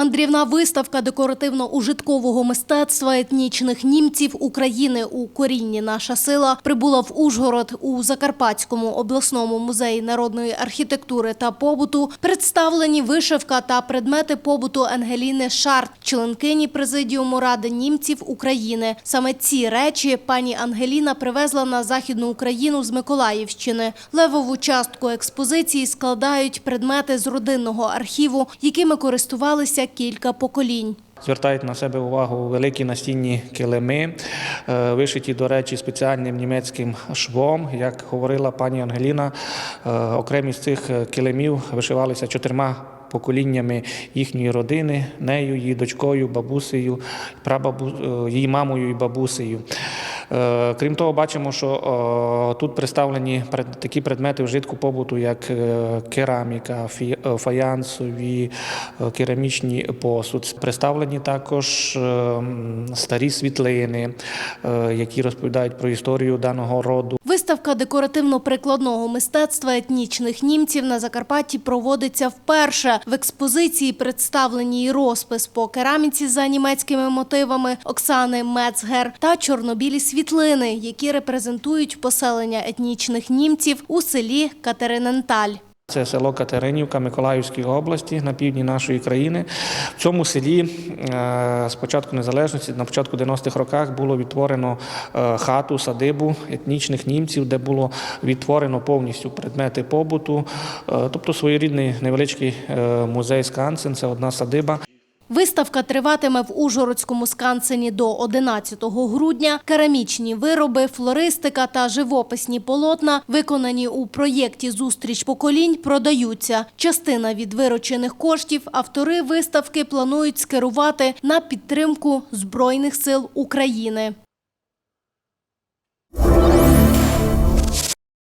Мандрівна виставка декоративно-ужиткового мистецтва етнічних німців України у корінні наша сила прибула в Ужгород у Закарпатському обласному музеї народної архітектури та побуту. Представлені вишивка та предмети побуту Ангеліни Шарт, членкині президіуму Ради німців України. Саме ці речі пані Ангеліна привезла на західну Україну з Миколаївщини. Левову частку експозиції складають предмети з родинного архіву, якими користувалися кілька поколінь. Звертають на себе увагу великі настінні килими, е, вишиті, до речі, спеціальним німецьким швом. Як говорила пані Ангеліна, е, окремі з цих килимів вишивалися чотирма поколіннями їхньої родини, нею, її дочкою, бабусею, прабабу, е, її мамою і бабусею. Е, Крім того, бачимо, що е, тут представлені пред- такі предмети вжитку побуту, як е, кераміка, фаянсові, керамічні посуд. Представлені також старі світлини, які розповідають про історію даного роду. Виставка декоративно-прикладного мистецтва етнічних німців на Закарпатті проводиться вперше. В експозиції представлені розпис по кераміці за німецькими мотивами Оксани Мецгер та чорнобілі світлини, які репрезентують поселення етнічних німців у селі Катериненталь. Це село Катеринівка Миколаївської області на півдні нашої країни. В цьому селі е, з початку незалежності, на початку 90-х роках було відтворено е, хату, садибу етнічних німців, де було відтворено повністю предмети побуту, е, тобто своєрідний невеличкий музей Скансен, це одна садиба. Виставка триватиме в Ужгородському скансені до 11 грудня. Керамічні вироби, флористика та живописні полотна, виконані у проєкті Зустріч поколінь, продаються. Частина від виручених коштів автори виставки планують скерувати на підтримку Збройних сил України.